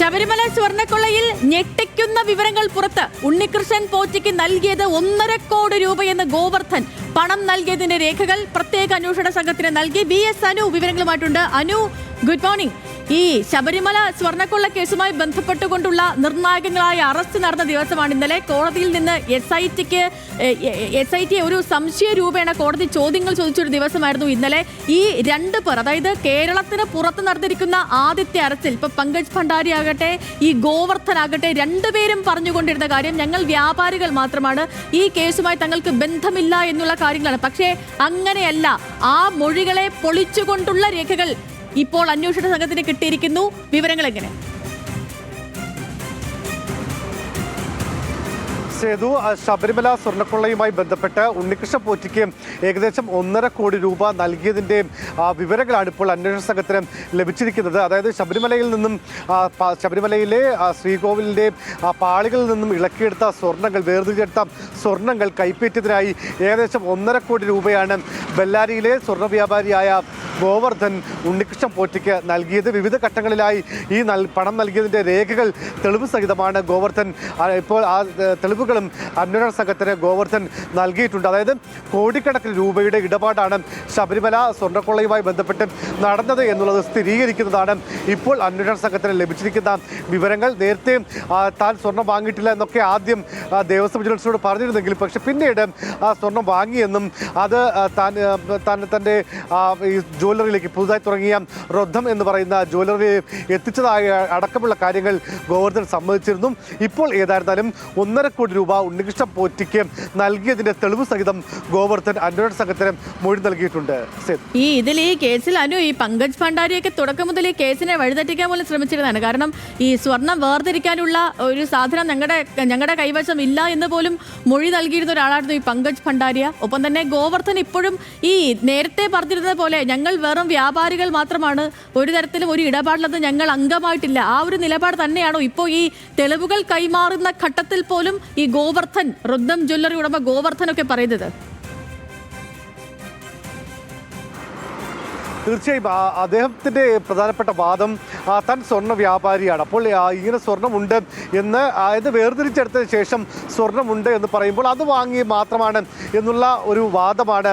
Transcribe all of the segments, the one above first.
ശബരിമല സ്വർണക്കൊള്ളയിൽ ഞെട്ടിക്കുന്ന വിവരങ്ങൾ പുറത്ത്. ഉണ്ണികൃഷ്ണൻ പോറ്റിക്ക് നൽകിയത് ഒന്നര കോടി രൂപയെന്ന് ഗോവർദ്ധൻ പണം നൽകിയതിന്റെ രേഖകൾ പ്രത്യേക അന്വേഷണ സംഘത്തിന് നൽകി. ബി എസ് അനു വിവരങ്ങളുമായിട്ടുണ്ട്. അനു ഗുഡ് മോർണിംഗ് ഈ ശബരിമല സ്വർണക്കൊള്ള കേസുമായി ബന്ധപ്പെട്ടുകൊണ്ടുള്ള നിർണായകങ്ങളായ അറസ്റ്റ് നടന്ന ദിവസമാണ് ഇന്നലെ കോടതിയിൽ നിന്ന് എസ് ഐ ടിക്ക് എസ് ഐ ടി ഒരു സംശയ രൂപേണ കോടതി ചോദ്യങ്ങൾ ചോദിച്ചൊരു ദിവസമായിരുന്നു ഇന്നലെ. ഈ രണ്ട് പേർ അതായത് കേരളത്തിന് പുറത്ത് നടന്നിരിക്കുന്ന ആദ്യത്തെ അറസ്റ്റിൽ ഇപ്പൊ പങ്കജ് ഭണ്ഡാരി ആകട്ടെ ഈ ഗോവർദ്ധൻ ആകട്ടെ രണ്ടുപേരും പറഞ്ഞുകൊണ്ടിരുന്ന കാര്യം ഞങ്ങൾ വ്യാപാരികൾ മാത്രമാണ്. ഈ കേസുമായി തങ്ങൾക്ക് ബന്ധമില്ല എന്നുള്ള കാര്യങ്ങളാണ്. പക്ഷേ അങ്ങനെയല്ല. ആ മൊഴികളെ പൊളിച്ചുകൊണ്ടുള്ള രേഖകൾ ഇപ്പോൾ അന്വേഷണ സംഘത്തിന് കിട്ടിയിരിക്കുന്നു. വിവരങ്ങൾ എങ്ങനെ സേതു ശബരിമല സ്വർണക്കൊള്ളയുമായി ബന്ധപ്പെട്ട് ഉണ്ണികൃഷ്ണ പോറ്റിക്ക് ഏകദേശം ഒന്നര കോടി രൂപ നൽകിയതിന്റെ വിവരങ്ങളാണ് ഇപ്പോൾ അന്വേഷണ സംഘത്തിന് ലഭിച്ചിരിക്കുന്നത്. അതായത് ശബരിമലയിൽ നിന്നും ശബരിമലയിലെ ശ്രീകോവിലിന്റെ പാളികളിൽ നിന്നും ഇളക്കിയെടുത്ത സ്വർണങ്ങൾ വേർതിരിച്ചെടുത്ത സ്വർണങ്ങൾ കൈപ്പറ്റിയതിനായി ഏകദേശം ഒന്നര കോടി രൂപയാണ് ബെല്ലാരിയിലെ സ്വർണ വ്യാപാരിയായ ഗോവർദ്ധൻ ഉണ്ണികൃഷ്ണൻ പോറ്റിക്ക് നൽകിയത് വിവിധ ഘട്ടങ്ങളിലായി ഈ പണം നൽകിയതിന്റെ രേഖകൾ തെളിവ് സഹിതമാണ് ഗോവർദ്ധൻ ഇപ്പോൾ ആ തെളിവുകളും അന്വേഷണ സംഘത്തിന് ഗോവർദ്ധൻ നൽകിയിട്ടുണ്ട്. അതായത് കോടിക്കണക്കിന് രൂപയുടെ ഇടപാടാണ് ശബരിമല സ്വർണക്കൊള്ളയുമായി ബന്ധപ്പെട്ട് നടന്നത് എന്നുള്ളത് സ്ഥിരീകരിക്കുന്നതാണ് ഇപ്പോൾ അന്വേഷണ സംഘത്തിന് ലഭിച്ചിരിക്കുന്ന വിവരങ്ങൾ. നേരത്തെ താൻ സ്വർണം വാങ്ങിയിട്ടില്ല എന്നൊക്കെ ആദ്യം ദേവസ്വം വിജിലൻസിനോട് പറഞ്ഞിരുന്നെങ്കിലും പക്ഷേ പിന്നീട് ആ സ്വർണം വാങ്ങിയെന്നും അത് താൻ താൻ തന്റെ ജ്വല്ലറിയിലേക്ക് പുതുതായി തുടങ്ങിയ റൊദ്ധം എന്ന് പറയുന്ന ജ്വല്ലറി എത്തിച്ചതായ അടക്കമുള്ള കാര്യങ്ങൾ ഗോവർദ്ധൻ സമ്മതിച്ചിരുന്നു. ഇപ്പോൾ ഏതായിരുന്നാലും ഒന്നര കോടി രൂപ ഉണ്ണികൃഷ്ണ പോറ്റിക്ക് നൽകിയതിന്റെ തെളിവ് സഹിതം ഗോവർദ്ധൻ അന്വേഷണ സംഘത്തിന് മൊഴി നൽകിയിട്ടുണ്ട്. ഈ ഇതിൽ ഈ കേസിൽ അനു ഈ പങ്കജ് ഭണ്ഡാരിയൊക്കെ തുടക്കം മുതൽ ഈ കേസിനെ വഴിതെറ്റിക്കാൻ പോലും ശ്രമിച്ചിരുന്നതാണ്. കാരണം ഈ സ്വർണം വേർതിരിക്കാനുള്ള ഒരു സാധനം ഞങ്ങളുടെ ഞങ്ങളുടെ കൈവശം ഇല്ല എന്ന് പോലും മൊഴി നൽകിയിരുന്ന ഒരാളായിരുന്നു ഈ പങ്കജ് ഭണ്ഡാരിയ. ഒപ്പം തന്നെ ഗോവർദ്ധൻ ഇപ്പോഴും ഈ നേരത്തെ പറഞ്ഞിരുന്നത് പോലെ ഞങ്ങൾ വെറും വ്യാപാരികൾ മാത്രമാണ്. ഒരു തരത്തിലും ഒരു ഇടപാടിലത് ഞങ്ങൾ അംഗമായിട്ടില്ല. ആ ഒരു നിലപാട് തന്നെയാണോ ഇപ്പോൾ ഈ തെളിവുകൾ കൈമാറുന്ന ഘട്ടത്തിൽ പോലും ഈ ഗോവർദ്ധൻ റുദ്ദം ജ്വല്ലറി ഉടമ ഗോവർദ്ധനൊക്കെ പറയുന്നത്? തീർച്ചയായും അദ്ദേഹത്തിന്റെ പ്രധാനപ്പെട്ട വാദം തൻ സ്വർണ വ്യാപാരിയാണ്. അപ്പോൾ ഇങ്ങനെ സ്വർണമുണ്ട് എന്ന് അതായത് വേർതിരിച്ചെടുത്തതിന് ശേഷം സ്വർണമുണ്ട് എന്ന് പറയുമ്പോൾ അത് വാങ്ങി മാത്രമാണ് എന്നുള്ള ഒരു വാദമാണ്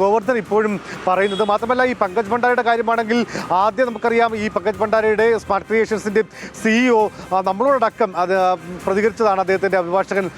ഗോവർദ്ധൻ ഇപ്പോഴും പറയുന്നത്. മാത്രമല്ല ഈ പങ്കജ് ഭണ്ഡാരയുടെ കാര്യമാണെങ്കിൽ ആദ്യം നമുക്കറിയാം ഈ പങ്കജ് ഭണ്ഡാരയുടെ സ്മാർട്ട് ക്രിയേഷൻസിന്റെ സിഇഒ നമ്മളോടക്കം അത് പ്രതികരിച്ചതാണ് അദ്ദേഹത്തിന്റെ അഭിഭാഷകൻ.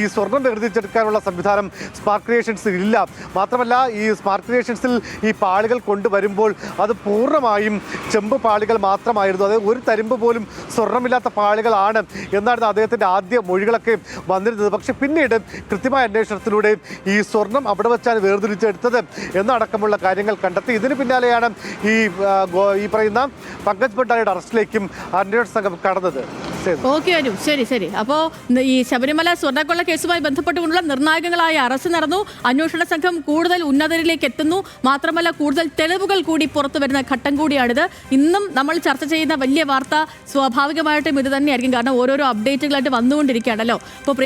ഈ സ്വർണം വേർതിരിച്ചെടുക്കാനുള്ള സംവിധാനം സ്മാർട്ട് ക്രിയേഷൻസിൽ ഇല്ല മാത്രമല്ല ഈ സ്മാർട്ട് ക്രിയേഷൻസിൽ ഈ പാളികൾ കൊണ്ടുവരുമ്പോൾ അത് പൂർണമായും ചെമ്പ് പാളികൾ മാത്രമായിരുന്നു. അത് ഒരു തരിമ്പ് പോലും സ്വർണമില്ലാത്ത പാളികളാണ് എന്നായിരുന്നു അദ്ദേഹത്തിന്റെ ആദ്യ മൊഴികളൊക്കെ വന്നിരുന്നത്. പക്ഷേ പിന്നീട് കൃത്യമായ അന്വേഷണത്തിലൂടെ ഈ സ്വർണം അവിടെ വെച്ചാണ് വേർതിരിച്ചെടുത്തത് എന്നടക്കമുള്ള കാര്യങ്ങൾ കണ്ടെത്തി. ഇതിന് പിന്നാലെയാണ് ഈ ഈ പറയുന്ന പങ്കജ് ഭട്ടാരിയുടെ അറസ്റ്റിലേക്കും അന്വേഷണ സംഘം കടന്നത്. ഓക്കെ അനു ശരി ശരി. അപ്പോ ഈ ശബരിമല സ്വർണക്കൊള്ള കേസുമായി ബന്ധപ്പെട്ടുകൊണ്ടുള്ള നിർണായകങ്ങളായ അറസ്റ്റ് നടന്നു. അന്വേഷണ സംഘം കൂടുതൽ ഉന്നതരിലേക്ക് എത്തുന്നു. മാത്രമല്ല കൂടുതൽ തെളിവുകൾ കൂടി പുറത്തു വരുന്ന ഘട്ടം കൂടിയാണിത്. ഇന്നും നമ്മൾ ചർച്ച ചെയ്യുന്ന വലിയ വാർത്ത സ്വാഭാവികമായിട്ടും ഇത് തന്നെയായിരിക്കും. കാരണം ഓരോരോ അപ്ഡേറ്റുകളായിട്ട് വന്നുകൊണ്ടിരിക്കുകയാണല്ലോ. അപ്പോൾ